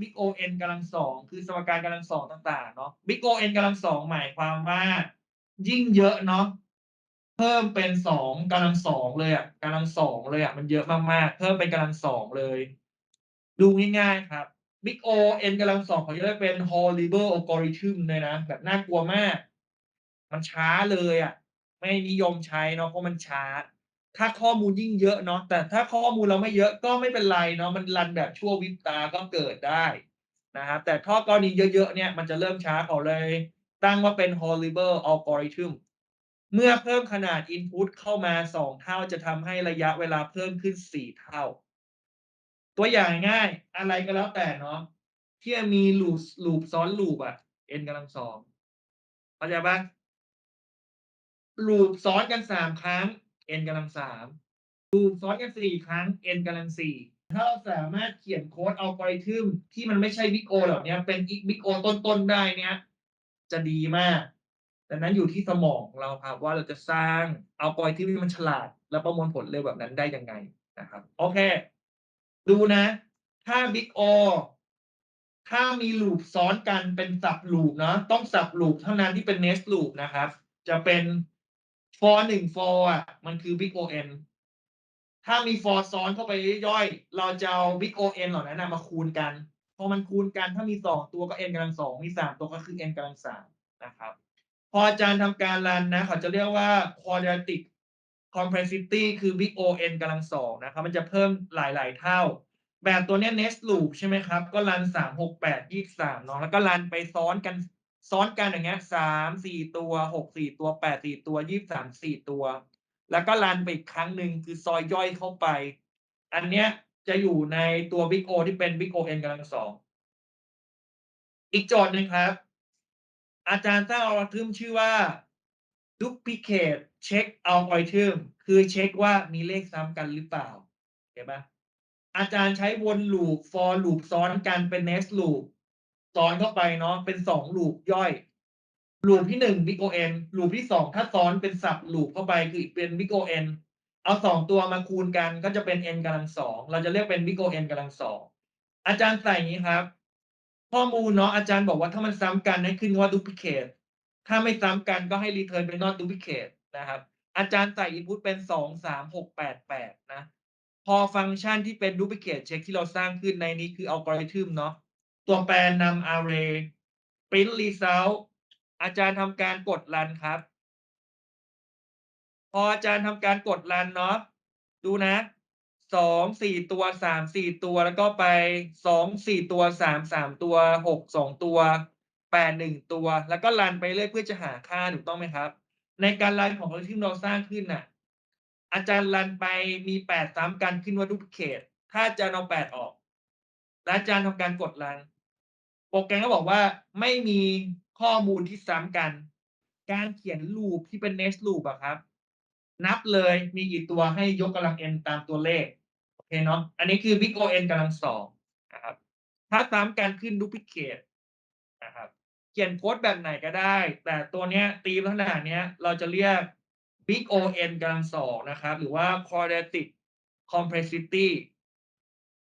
big O n กำลังสองคือสมการกำลังสองต่างๆเนาะ big O n กำลังสองหมายความว่า ยิ่งเยอะเนาะเพิ่มเป็นสองกำลังสองเลยอะกำลังสองเลยอะมันเยอะมากๆ เพิ่มเป็นกำลังสองเลย ดูง่ายๆครับ big O n กำลังสองเขาจะเรียกเป็น horrible algorithm เลยนะ แบบน่ากลัวมาก มันช้าเลยอะ ไม่นิยมใช้เนาะเพราะมันช้า ถ้าข้อมูลยิ่งเยอะเนาะแต่ถ้าข้อมูลเราไม่เยอะก็ไม่เป็นไรเนาะมันรันแบบชั่ววิบตาก็เกิดได้นะครับแต่ข้อกรณีเยอะๆเนี่ยมันจะเริ่มช้าเขาเลย ตั้งว่าเป็น horrible algorithm เมื่อเพิ่มขนาด input เข้ามาสองเท่าจะทำให้ระยะเวลาเพิ่มขึ้นสี่เท่า ตัวอย่างง่ายอะไรก็แล้วแต่เนาะที่มีลูปลูปซ้อนลูปอะ n กำลังสองเข้าใจปะลูปซ้อนกันสามครั้ง n กำลังสามลูปซ้อนกันสี่ครั้ง n กำลังสี่ถ้าเราสามารถเขียนโค้ดอัลกอริทึมที่มันไม่ใช่บิ๊กโอแบบนี้เป็นบิ๊กโอต้นๆได้เนี่ยจะดีมากดังนั้นอยู่ที่สมองเราครับว่าเราจะสร้างอัลกอริทึมที่มันฉลาด และประมวลผลเร็วแบบนั้นได้ยังไงนะครับ โอเค ดูนะ ถ้าบิ๊กโอถ้ามีลูปซ้อนกันเป็นสับลูปเนาะต้องสับลูปเท่านั้นที่เป็น nest loop นะครับ จะเป็น for หนึ่ง for อะมันคือ big O n ถ้ามี for ซ้อนเข้าไปย่อย เราจะเอา big O n เหล่านั้นนะมาคูณกัน พอมันคูณกันถ้ามีสองตัวก็ n กำลังสองมีสามตัวก็คือ n กำลังสามนะครับ พออาจารย์ทำการรันนะ เขาจะเรียกว่า quadratic complexity คือ big O n กำลังสองนะครับ มันจะเพิ่มหลาย ๆ เท่า แบบตัวเนี้ย nest loop ใช่ไหมครับ ก็รันสามหกแปดยี่สามเนาะแล้วก็รันไปซ้อนกัน ซ้อนกันอย่างเงี้ยสามสี่ตัวหกสี่ตัวแปดสี่ตัวยี่สามสี่ตัว แล้วก็รันไปอีกครั้งหนึ่งคือซอยย่อยเข้าไป อันเนี้ยจะอยู่ในตัว Big O ที่เป็น Big O n กำลังสองอีกโจทย์หนึ่งครับ อาจารย์สร้างอัลกอริทึมชื่อว่า duplicate check algorithm คือเช็คว่ามีเลขซ้ำกันหรือเปล่าเห็นปะอาจารย์ใช้วนลูป for ลูปซ้อนกันเป็น next loop ซ้อนเข้าไปเนาะเป็นสองลูปย่อยลูปที่หนึ่ง big O n ลูปที่สองถ้าซ้อนเป็นสับลูปเข้าไปคือเป็น big O n เอาสองตัวมาคูณกันก็จะเป็น n กำลังสองเราจะเรียกเป็น big O n กำลังสองอาจารย์ใส่งนี้ครับ ข้อมูลเนาะอาจารย์บอกว่าถ้ามันซ้ำกันให้ขึ้นว่า duplicate ถ้าไม่ซ้ำกันก็ให้ return เป็น not duplicate นะครับ อาจารย์ใส่ input เป็นสองสามหกแปดแปดนะ พอฟังก์ชันที่เป็น duplicate check ที่เราสร้างขึ้นในนี้คือ algorithm เนาะ ตัวแปรนำ array print result อาจารย์ทำการกด run ครับ พออาจารย์ทำการกด run เนาะดูนะสองสี่ตัวสามสี่ตัวแล้วก็ไปสองสี่ตัวสามสามตัวหกสองตัวแปดหนึ่งตัว แล้วก็รันไปเรื่อยเพื่อจะหาค่าถูกต้องไหมครับ ในการรันของเราที่เราสร้างขึ้นน่ะ อาจารย์รันไปมีแปดซ้ำกันขึ้นว่าดูเคทถ้าอาจารย์เอาแปดออก และอาจารย์ทำการกดรัน โปรแกรมก็บอกว่าไม่มีข้อมูลที่ซ้ำกัน การเขียนลูปที่เป็น next loop อะครับ นับเลยมีกี่ตัวให้ยกกำลัง n ตามตัวเลข โอเคเนาะอันนี้คือ big O n กำลังสองนะครับ ถ้าซ้ำกันขึ้น duplicate นะครับเขียนโค้ดแบบไหนก็ได้ แต่ตัวเนี้ยตีมลักษณะเนี้ย เราจะเรียก big O n กำลังสองนะครับ หรือว่า quadratic complexity